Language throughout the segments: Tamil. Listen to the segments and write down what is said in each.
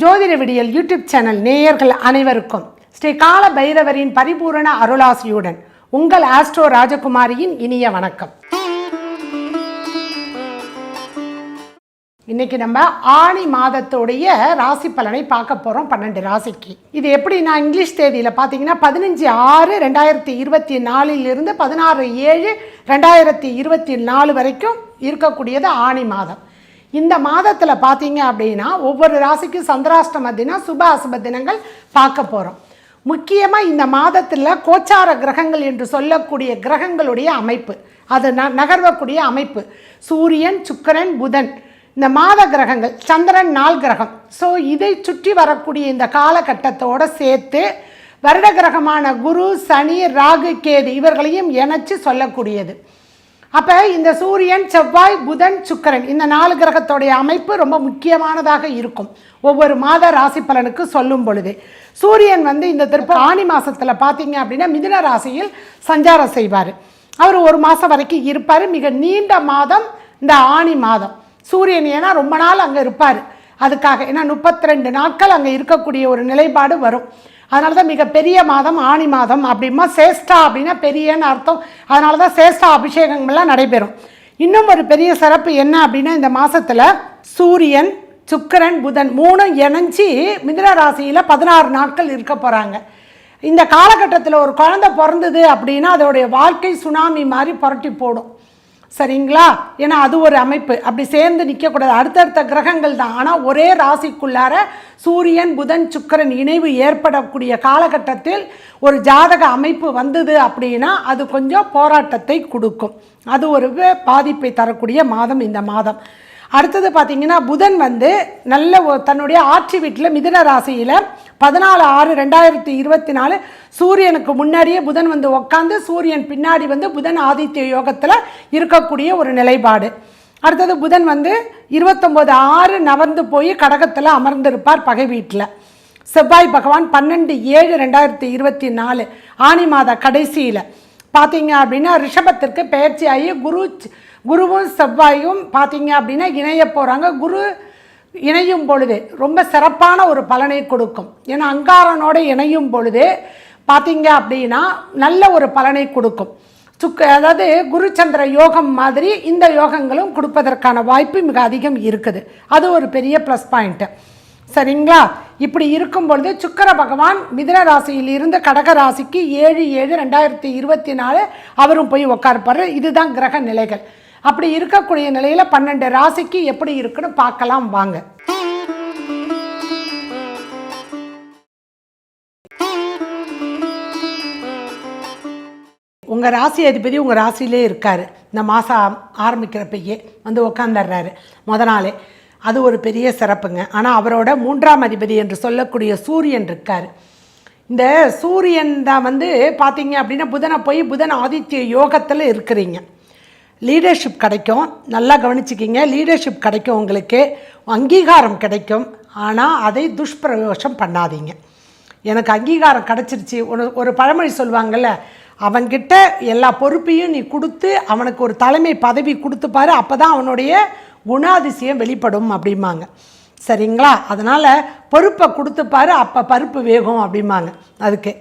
ஜோதிட விடியல் யூடியூப் சேனல் நேயர்கள் அனைவருக்கும் ஸ்ரீ கால பைரவரின் பரிபூரண அருளாசியுடன் உங்கள் ஆஸ்ட்ரோ ராஜகுமாரியின் இனிய வணக்கம். இன்னைக்கு நம்ம ஆணி மாதத்துடைய ராசி பலனை பார்க்க போகிறோம் பன்னெண்டு ராசிக்கு. இது எப்படி நான் இங்கிலீஷ் தேதியில் பார்த்தீங்கன்னா பதினஞ்சு ஆறு ரெண்டாயிரத்தி இருபத்தி நாலிலிருந்து பதினாறு ஏழு ரெண்டாயிரத்தி இருபத்தி நாலு வரைக்கும் இருக்கக்கூடியது ஆணி மாதம். இந்த மாதத்தில் பார்த்தீங்க அப்படின்னா ஒவ்வொரு ராசிக்கும் சந்திராஷ்டம தினம் சுப அசுப தினங்கள் பார்க்க போகிறோம் முக்கியமாக இந்த மாதத்தில் கோச்சார கிரகங்கள் என்று சொல்லக்கூடிய கிரகங்களுடைய அமைப்பு. அது ந நகர்வக்கூடிய அமைப்பு. சூரியன் சுக்கிரன் புதன். இந்த மாத கிரகங்கள் சந்திரன் நாள் கிரகம். ஸோ இதை சுற்றி வரக்கூடிய இந்த காலகட்டத்தோடு சேர்த்து வருட கிரகமான குரு சனி ராகு கேது இவர்களையும் இணைச்சு சொல்லக்கூடியது. அப்போ இந்த சூரியன் செவ்வாய் புதன் சுக்கரன் இந்த நாலு கிரகத்தோடைய அமைப்பு ரொம்ப முக்கியமானதாக இருக்கும். ஒவ்வொரு மாத ராசி பலனுக்கு சொல்லும் பொழுது. சூரியன் வந்து இந்த திருப்ப ஆணி மாதத்தில் பார்த்தீங்க அப்படின்னா மிதுன ராசியில் சஞ்சாரம் செய்வார். அவர் ஒரு மாதம் வரைக்கும் இருப்பார். மிக நீண்ட மாதம் இந்த ஆணி மாதம். சூரியன் ஏன்னா ரொம்ப நாள் அங்கே இருப்பார். அதுக்காக ஏன்னா முப்பத்தி ரெண்டு நாட்கள் அங்கே இருக்கக்கூடிய ஒரு நிலைப்பாடு வரும். அதனால தான் மிகப்பெரிய மாதம் ஆணி மாதம் அப்படிமா சேஷ்டா அப்படின்னா பெரியன்னு அர்த்தம். அதனால தான் சேஷ்டா அபிஷேகங்கள்லாம் நடைபெறும். இன்னும் ஒரு பெரிய சிறப்பு என்ன அப்படின்னா இந்த மாதத்தில் சூரியன் சுக்கிரன் புதன் மூணும் இணைஞ்சி மிதுன ராசியில் பதினாறு நாட்கள் இருக்க போகிறாங்க இந்த காலகட்டத்தில் ஒரு குழந்தை பிறந்தது அப்படின்னா அதோடைய வாழ்க்கை சுனாமி மாதிரி புரட்டி போடும். சரிங்களா? ஏன்னா அது ஒரு அமைப்பு. அப்படி சேர்ந்து நிற்கக்கூடாது. அடுத்தடுத்த கிரகங்கள் தான். ஆனால் ஒரே ராசிக்குள்ளார சூரியன் புதன் சுக்கிரன் இணைவு ஏற்படக்கூடிய காலகட்டத்தில் ஒரு ஜாதக அமைப்பு வந்தது அப்படின்னா அது கொஞ்சம் போராட்டத்தை கொடுக்கும். அது ஒரு பாதிப்பை தரக்கூடிய மாதம் இந்த மாதம். அடுத்தது பார்த்தீங்கன்னா புதன் வந்து நல்ல தன்னுடைய ஆட்சி வீட்டில் மிதுன ராசியில் பதினாலு ஆறு ரெண்டாயிரத்தி இருபத்தி நாலு சூரியனுக்கு முன்னாடியே புதன் வந்து உட்காந்து சூரியன் பின்னாடி வந்து புதன் ஆதித்ய யோகத்தில் இருக்கக்கூடிய ஒரு நிலைப்பாடு. அடுத்தது புதன் வந்து இருபத்தொம்போது ஆறு நவர்ந்து போய் கடகத்தில் அமர்ந்திருப்பார் பகை வீட்டில். செவ்வாய் பகவான் பன்னெண்டு ஏழு ரெண்டாயிரத்தி இருபத்தி நாலு ஆனி மாத கடைசியில். பார்த்தீங்க அப்படின்னா ரிஷபத்திற்கு பெயர்ச்சி ஆகி குரு குருவும் செவ்வாயும் பார்த்தீங்க அப்படின்னா இணைய போகிறாங்க குரு இணையும் பொழுது ரொம்ப சிறப்பான ஒரு பலனை கொடுக்கும். ஏன்னா அங்காரனோடு இணையும் பொழுது பார்த்தீங்க அப்படின்னா நல்ல ஒரு பலனை கொடுக்கும். சுக்கு அதாவது குருச்சந்திர யோகம் மாதிரி இந்த யோகங்களும் கொடுப்பதற்கான வாய்ப்பு மிக அதிகம் இருக்குது. அது ஒரு பெரிய ப்ளஸ் பாயிண்ட்டு சரிங்களா? இப்படி இருக்கும் பொழுது சுக்கர பகவான் மிதுன ராசியில் இருந்து கடக ராசிக்கு ஏழு ஏழு ரெண்டாயிரத்தி இருபத்தி நாலு அவரும் போய் உட்கார்ப்பாரு இதுதான் கிரக நிலைகள். அப்படி இருக்கக்கூடிய நிலையில் பன்னெண்டு ராசிக்கு எப்படி இருக்குன்னு பார்க்கலாம் வாங்க. உங்கள் ராசி அதிபதி உங்கள் ராசியிலே இருக்கார். இந்த மாதம் ஆரம்பிக்கிறப்பயே வந்து உக்காந்துடுறாரு. முத நாளே. அது ஒரு பெரிய சிறப்புங்க. ஆனால் அவரோட மூன்றாம் அதிபதி என்று சொல்லக்கூடிய சூரியன் இருக்கார். இந்த சூரியன் தான் வந்து பார்த்தீங்க அப்படின்னா புதனை போய் புதன் ஆதித்ய யோகத்தில் இருக்கிறீங்க. லீடர்ஷிப் கிடைக்கும். நல்லா கவனிச்சிக்கிங்க. லீடர்ஷிப் கிடைக்கும் உங்களுக்கு. அங்கீகாரம் கிடைக்கும். ஆனால் அதை துஷ்பிரயோகம் பண்ணாதீங்க. எனக்கு அங்கீகாரம் கிடச்சிருச்சு. ஒரு ஒரு பழமொழி சொல்லுவாங்கள்ல அவன்கிட்ட எல்லா பொறுப்பையும் நீ கொடுத்து அவனுக்கு ஒரு தலைமை பதவி கொடுத்துப்பாரு. அப்போ தான் அவனுடைய குணாதிசயம் வெளிப்படும் அப்படிம்பாங்க. சரிங்களா? அதனால் பொறுப்பை கொடுத்துப்பாரு அப்போ பருப்பு வேகும் அப்படிம்பாங்க. அதுக்கு.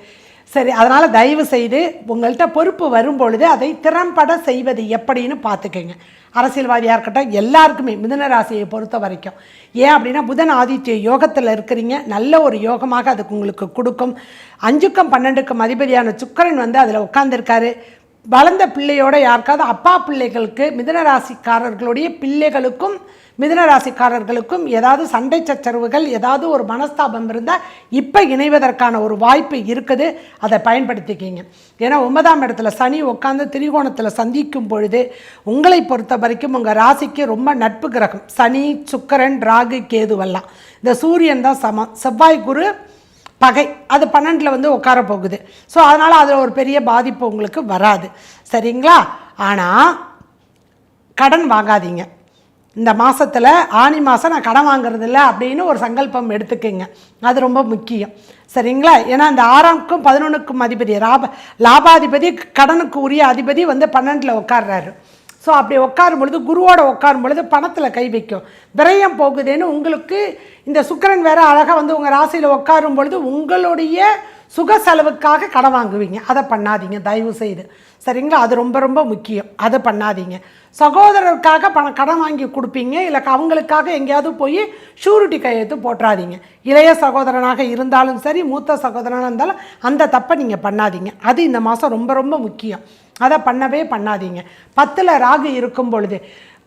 சரி அதனால் தயவு செய்து உங்கள்கிட்ட பொறுப்பு வரும் பொழுது அதை திறம்பட செய்வது எப்படின்னு பார்த்துக்கோங்க. அரசியல்வாதியாக இருக்கட்டும் எல்லாருக்குமே மிதுன ராசியை பொறுத்த வரைக்கும். ஏன் அப்படின்னா புதன் ஆதித்ய யோகத்தில் இருக்கிறீங்க. நல்ல ஒரு யோகமாக அதுக்கு உங்களுக்கு கொடுக்கும். அஞ்சுக்கும் பன்னெண்டுக்கும் அதிபதியான சுக்கரன் வந்து அதில் உட்காந்துருக்காரு வளர்ந்த பிள்ளையோட யாருக்காவது அப்பா பிள்ளைகளுக்கு மிதுன ராசிக்காரர்களுடைய பிள்ளைகளுக்கும் மிதுன ராசிக்காரர்களுக்கும் ஏதாவது சண்டை சச்சரவுகள் ஏதாவது ஒரு மனஸ்தாபம் இருந்தால் இப்போ இணைவதற்கான ஒரு வாய்ப்பு இருக்குது. அதை பயன்படுத்திக்கிங்க. ஏன்னா ஒன்பதாம் இடத்துல சனி உட்காந்து திரிகோணத்தில் சந்திக்கும் பொழுது உங்களை பொறுத்த வரைக்கும் உங்கள் ராசிக்கு ரொம்ப நட்பு கிரகம். சனி சுக்கரன் ராகு கேதுவெல்லாம் இந்த சூரியன் தான் சமம். செவ்வாய் குரு பகை. அது பன்னெண்டில் வந்து உட்கார போகுது. ஸோ அதனால் அதில் ஒரு பெரிய பாதிப்பு உங்களுக்கு வராது. சரிங்களா? ஆனால் கடன் வாங்காதீங்க. இந்த மாதத்தில் ஆனி மாதம் நான் கடன் வாங்குறது இல்லை அப்படின்னு ஒரு சங்கல்பம் எடுத்துக்கோங்க. அது ரொம்ப முக்கியம். சரிங்களா? ஏன்னா இந்த ஆறாம்க்கும் பதினொன்றுக்கும் அதிபதி லாப லாபாதிபதி கடனுக்கு உரிய அதிபதி வந்து பன்னெண்டில் உட்கார்றாரு. ஸோ அப்படி உட்காரும் பொழுது குருவோட உட்காரும் பொழுது பணத்தில் கை வைக்கும். விரயம் போகுதுன்னு உங்களுக்கு இந்த சுக்கரன் வேற அழகாக வந்து உங்கள் ராசியில் உட்காரும் பொழுது உங்களுடைய சுக செலவுக்காக கடன் வாங்குவீங்க. அதை பண்ணாதீங்க. தயவு செய்து. சரிங்களா? அது ரொம்ப ரொம்ப முக்கியம். அதை பண்ணாதீங்க. சகோதரருக்காக பணம் கடன் வாங்கி கொடுப்பீங்க. இல்லை அவங்களுக்காக எங்கேயாவது போய் ஷூரிட்டி கையெழுத்து போட்டுறாதீங்க. இளைய சகோதரனாக இருந்தாலும் சரி மூத்த சகோதரனாக இருந்தாலும் அந்த தப்பை நீங்கள் பண்ணாதீங்க. அது இந்த மாதம் ரொம்ப ரொம்ப முக்கியம். அதை பண்ணவே பண்ணாதீங்க. பத்தில் ராகு இருக்கும் பொழுது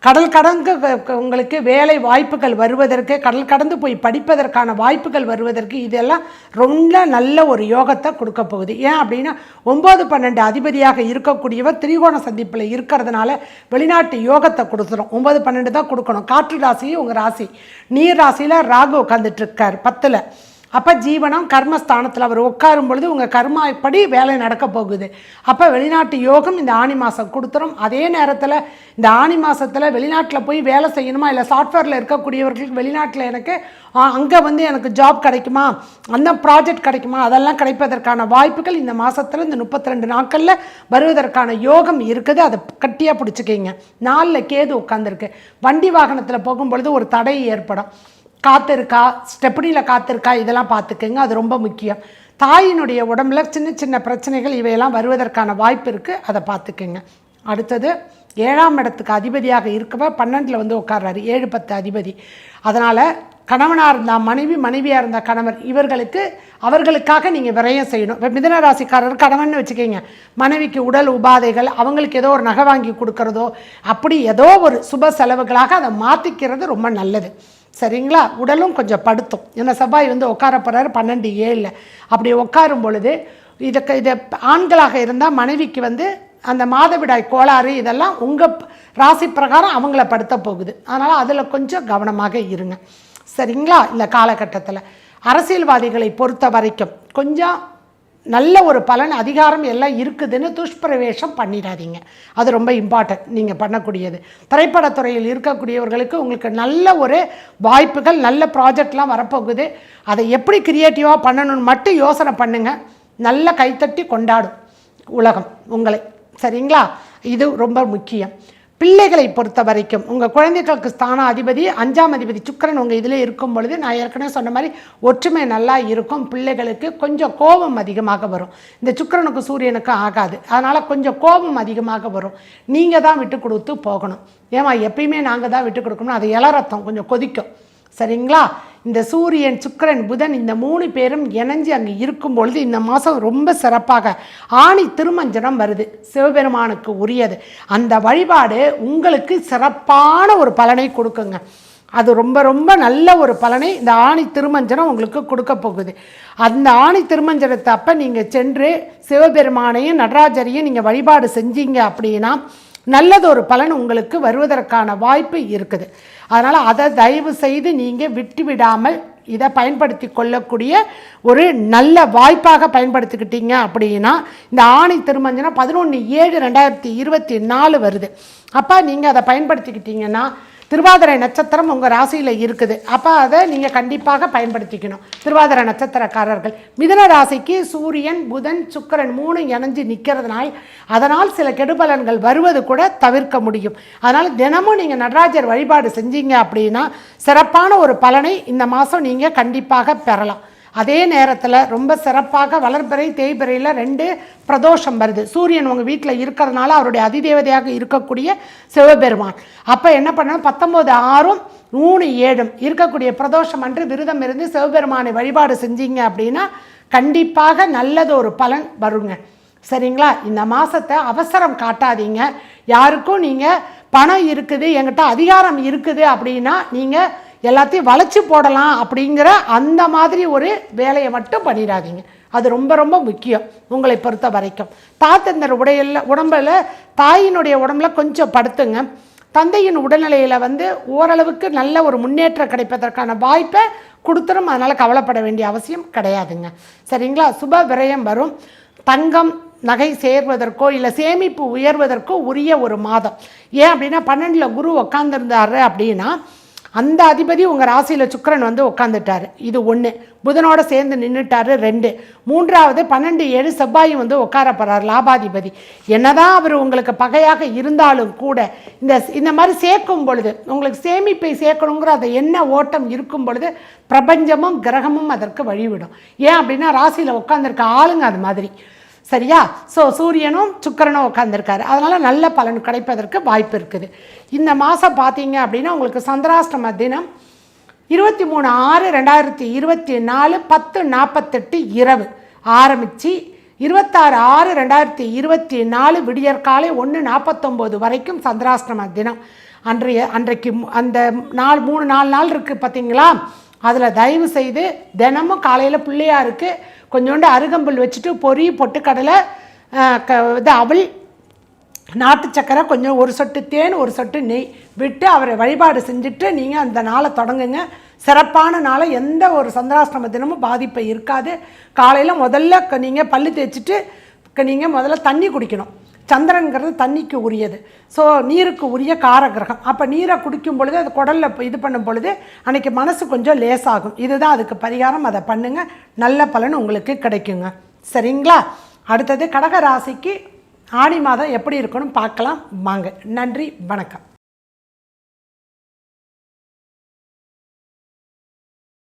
கடல் கடந்து க- உங்களுக்கு வேலை வாய்ப்புகள் வருவதற்கு கடல் கடந்து போய் படிப்பதற்கான வாய்ப்புகள் வருவதற்கு இதெல்லாம் ரொம்ப நல்ல ஒரு யோகத்தை கொடுக்க போகுது. ஏன் அப்படின்னா ஒம்பது பன்னெண்டு அதிபதியாக இருக்கக்கூடியவர் திரிகோண சந்திப்பில் இருக்கிறதுனால வெளிநாட்டு யோகத்தை கொடுத்துரும். ஒம்பது பன்னெண்டு தான் கொடுக்கணும். காற்று ராசி உங்கள் ராசி. நீர் ராசியில் ராகு உட்காந்துட்டு இருக்கார் பத்தில். அப்போ ஜீவனம் கர்மஸ்தானத்தில் அவர் உட்காரும் பொழுது உங்கள் கர்மாப்படி வேலை நடக்க போகுது. அப்போ வெளிநாட்டு யோகம் இந்த ஆணி மாதம் கொடுத்துரும். அதே நேரத்தில் இந்த ஆணி மாதத்தில் வெளிநாட்டில் போய் வேலை செய்யணுமா? இல்லை சாஃப்ட்வேரில் இருக்கக்கூடியவர்களுக்கு வெளிநாட்டில் எனக்கு அங்கே வந்து எனக்கு ஜாப் கிடைக்குமா? அந்த ப்ராஜெக்ட் கிடைக்குமா? அதெல்லாம் கிடைப்பதற்கான வாய்ப்புகள் இந்த மாதத்தில் இந்த முப்பத்தி ரெண்டு நாட்களில் வருவதற்கான யோகம் இருக்குது. அதை கட்டியாக பிடிச்சிக்கிங்க. நாளில் கேது உட்காந்துருக்கு வண்டி வாகனத்தில் போகும்பொழுது ஒரு தடை ஏற்படும். காற்று இருக்கா ஸ்டெப்னியில் காற்று இருக்கா இதெல்லாம் பார்த்துக்கோங்க. அது ரொம்ப முக்கியம். தாயினுடைய உடம்புல சின்ன சின்ன பிரச்சனைகள் இவையெல்லாம் வருவதற்கான வாய்ப்பு இருக்குது அதை பார்த்துக்குங்க. அடுத்தது ஏழாம் இடத்துக்கு அதிபதியாக இருக்கவர் பன்னெண்டில் வந்து உட்கார்றாரு. ஏழு பத்து அதிபதி. அதனால் கணவனாக இருந்தால் மனைவி மனைவியாக இருந்தால் கணவர் இவர்களுக்கு அவர்களுக்காக நீங்கள் விரயம் செய்யணும். இப்போ மிதன ராசிக்காரர் கணவன் வச்சுக்கோங்க. மனைவிக்கு உடல் உபாதைகள் அவங்களுக்கு ஏதோ ஒரு நகை வாங்கி கொடுக்கறதோ அப்படி ஏதோ ஒரு சுப செலவுகளாக அதை மாற்றிக்கிறது ரொம்ப நல்லது. சரிங்களா? உடலும் கொஞ்சம் படுத்தும். ஏன்னா செவ்வாய் வந்து உட்கார போகிறாரு பன்னெண்டு ஏழில் அப்படி உட்காரும் பொழுது இதுக்கு இதை ஆண்களாக இருந்தால் மனைவிக்கு வந்து அந்த மாதவிடாய் கோளாறு இதெல்லாம் உங்கள் ராசி பிரகாரம் அவங்கள படுத்த போகுது. அதனால் அதில் கொஞ்சம் கவனமாக இருங்க. சரிங்களா? இந்த காலகட்டத்தில். அரசியல்வாதிகளை பொறுத்த வரைக்கும் கொஞ்சம் நல்ல ஒரு பலன் அதிகாரம் எல்லாம் இருக்குதுன்னு துஷ்பிரவேசம் பண்ணிடாதீங்க. அது ரொம்ப இம்பார்ட்டன்ட் நீங்கள் பண்ணக்கூடியது. திரைப்படத்துறையில் இருக்கக்கூடியவர்களுக்கு உங்களுக்கு நல்ல ஒரு வாய்ப்புகள் நல்ல ப்ராஜெக்ட்லாம் வரப்போகுது. அதை எப்படி க்ரியேட்டிவாக பண்ணணும்னு மட்டும் யோசனை பண்ணுங்கள் நல்ல கைத்தட்டி கொண்டாடும் உலகம் உங்களை. சரிங்களா? இது ரொம்ப முக்கியம். பிள்ளைகளை பொறுத்த வரைக்கும் உங்கள் குழந்தைகளுக்கு ஸ்தான அதிபதி அஞ்சாம் அதிபதி சுக்கிரன் உங்கள் இதில் இருக்கும் பொழுது நான் ஏற்கனவே சொன்ன மாதிரி ஒற்றுமை நல்லா இருக்கும் பிள்ளைகளுக்கு கொஞ்சம் கோபம் அதிகமாக வரும். இந்த சுக்கிரனுக்கு சூரியனுக்கு ஆகாது. அதனால் கொஞ்சம் கோபம் அதிகமாக வரும். நீங்கள் தான் விட்டு கொடுத்து போகணும். ஏமா எப்பயுமே நாங்கள் தான் விட்டு கொடுக்கணும் அது இளரத்தம் கொஞ்சம் கொதிக்கும். சரிங்களா? இந்த சூரியன் சுக்கரன் புதன் இந்த மூணு பேரும் இணைஞ்சு அங்கே இருக்கும் பொழுது இந்த மாதம் ரொம்ப சிறப்பாக ஆணி திருமஞ்சனம் வருது. சிவபெருமானுக்கு உரியது. அந்த வழிபாடு உங்களுக்கு சிறப்பான ஒரு பலனை கொடுக்குங்க. அது ரொம்ப ரொம்ப நல்ல ஒரு பலனை இந்த ஆணி திருமஞ்சனம் உங்களுக்கு கொடுக்க போகுது. அந்த ஆணி திருமஞ்சனத்தை அப்போ நீங்கள் சென்று சிவபெருமானையும் நடராஜரையும் நீங்கள் வழிபாடு செஞ்சீங்க அப்படின்னா நல்லதொரு பலன் உங்களுக்கு வருவதற்கான வாய்ப்பு இருக்குது. அதனால் அதை தயவு செய்து நீங்கள் விட்டு விடாமல் இதை பயன்படுத்தி கொள்ளக்கூடிய ஒரு நல்ல வாய்ப்பாக பயன்படுத்திக்கிட்டீங்க அப்படின்னா இந்த ஆணை திருமஞ்சனம் பதினொன்று ஏழு ரெண்டாயிரத்தி இருபத்தி நாலு வருது. அப்போ நீங்கள் அதை பயன்படுத்திக்கிட்டிங்கன்னா திருவாதிரை நட்சத்திரம் உங்கள் ராசியில் இருக்குது. அப்போ அதை நீங்கள் கண்டிப்பாக பயன்படுத்திக்கணும். திருவாதிரை நட்சத்திரக்காரர்கள் மிதுன ராசிக்கு சூரியன் புதன் சுக்கிரன் மூணு இணைஞ்சு நிற்கிறதுனால் அதனால் சில கெடுபலன்கள் வருவது கூட தவிர்க்க முடியும். அதனால் தினமும் நீங்கள் நடராஜர் வழிபாடு செஞ்சீங்க அப்படின்னா சிறப்பான ஒரு பலனை இந்த மாதம் நீங்கள் கண்டிப்பாக பெறலாம். அதே நேரத்தில் ரொம்ப சிறப்பாக வளர்பிறை தேய்பிறையில் ரெண்டு பிரதோஷம் வருது. சூரியன் உங்கள் வீட்டில் இருக்கிறதுனால அவருடைய அதிதேவதையாக இருக்கக்கூடிய சிவபெருமான். அப்போ என்ன பண்ணணும்? பத்தொம்போது ஆறும் மூணு ஏழும் இருக்கக்கூடிய பிரதோஷம் அன்று விரதம் இருந்து சிவபெருமானை வழிபாடு செஞ்சீங்க அப்படின்னா கண்டிப்பாக நல்லது ஒரு பலன் வருங்க. சரிங்களா? இந்த மாதத்தை அவசரம் காட்டாதீங்க. யாருக்கும் நீங்கள் பணம் இருக்குது எங்கிட்ட அதிகாரம் இருக்குது அப்படின்னா நீங்கள் எல்லாத்தையும் வளைச்சி போடலாம் அப்படிங்கிற அந்த மாதிரி ஒரு வேலையை மட்டும் பண்ணிடாதீங்க. அது ரொம்ப ரொம்ப முக்கியம் உங்களை பொறுத்த வரைக்கும். தாத்தந்தர் உடையில் உடம்பில் தாயினுடைய உடம்புல கொஞ்சம் படுத்துங்க. தந்தையின் உடல்நிலையில் வந்து ஓரளவுக்கு நல்ல ஒரு முன்னேற்றம் கிடைப்பதற்கான வாய்ப்பை கொடுத்துரும். அதனால் கவலைப்பட வேண்டிய அவசியம் கிடையாதுங்க. சரிங்களா? சுப விரயம் வரும். தங்கம் நகை சேர்வதற்கோ இல்லை சேமிப்பு உயர்வதற்கோ உரிய ஒரு மாதம். ஏன் அப்படின்னா பன்னெண்டில் குரு உக்காந்துருந்தாரு அப்படின்னா அந்த அதிபதி உங்கள் ராசியில் சுக்கரன் வந்து உட்காந்துட்டாரு இது ஒன்று புதனோடு சேர்ந்து நின்றுட்டாரு ரெண்டு. மூன்றாவது பன்னெண்டு ஏழு செவ்வாயும் வந்து உட்கார போகிறார் லாபாதிபதி. என்னதான் அவர் உங்களுக்கு பகையாக இருந்தாலும் கூட இந்த இந்த மாதிரி சேர்க்கும் பொழுது உங்களுக்கு சேமிப்பை சேர்க்கணுங்கிற அதை என்ன ஓட்டம் இருக்கும் பொழுது பிரபஞ்சமும் கிரகமும் அதற்கு வழிவிடும். ஏன் அப்படின்னா ராசியில் உட்காந்துருக்க ஆளுங்க அது மாதிரி. சரியா? ஸோ சூரியனும் சுக்கிரனும் உட்காந்துருக்காரு அதனால் நல்ல பலன் கிடைப்பதற்கு வாய்ப்பு இருக்குது. இந்த மாதம் பார்த்தீங்க அப்படின்னா உங்களுக்கு சந்திராஷ்டம தினம் இருபத்தி மூணு ஆறு ரெண்டாயிரத்தி இருபத்தி நாலு பத்து நாற்பத்தெட்டு இரவு ஆரம்பித்து இருபத்தாறு ஆறு ரெண்டாயிரத்தி இருபத்தி நாலு விடியற்காலை ஒன்று நாற்பத்தொம்போது வரைக்கும் சந்திராஷ்டம தினம். அன்றைய அன்றைக்கு அந்த நாள் மூணு நாலு நாள் இருக்குது பார்த்தீங்களா அதில் தயவு செய்து தினமும் காலையில் பிள்ளையாருக்கு கொஞ்சோண்டு அருகம்புல் வச்சுட்டு பொறி பொட்டுக்கடலை க இது அவள் நாட்டு சக்கரை கொஞ்சம் ஒரு சொட்டு தேன் ஒரு சொட்டு நெய் விட்டு அவரை வழிபாடு செஞ்சுட்டு நீங்கள் அந்த நாளை தொடங்குங்க. சிறப்பான நாளை எந்த ஒரு சந்திராஷ்டிரம தினமும் பாதிப்பு இருக்காது. காலையில் முதல்ல நீங்கள் பல்லு தேய்ச்சிட்டு நீங்கள் முதல்ல தண்ணி குடிக்கணும். சந்திரன்கிறது தண்ணிக்கு உரியது. ஸோ நீருக்கு உரிய காரகிரகம். அப்போ நீரை குடிக்கும் பொழுது அது குடலில் இது பண்ணும் பொழுது அன்றைக்கி மனசு கொஞ்சம் லேசாகும். இதுதான் அதுக்கு பரிகாரம். அதை பண்ணுங்கள் நல்ல பலன் உங்களுக்கு கிடைக்குங்க. சரிங்களா? அடுத்தது கடக ராசிக்கு ஆணி மாதம் எப்படி இருக்கணும் பார்க்கலாம். வாங்க. நன்றி. வணக்கம்.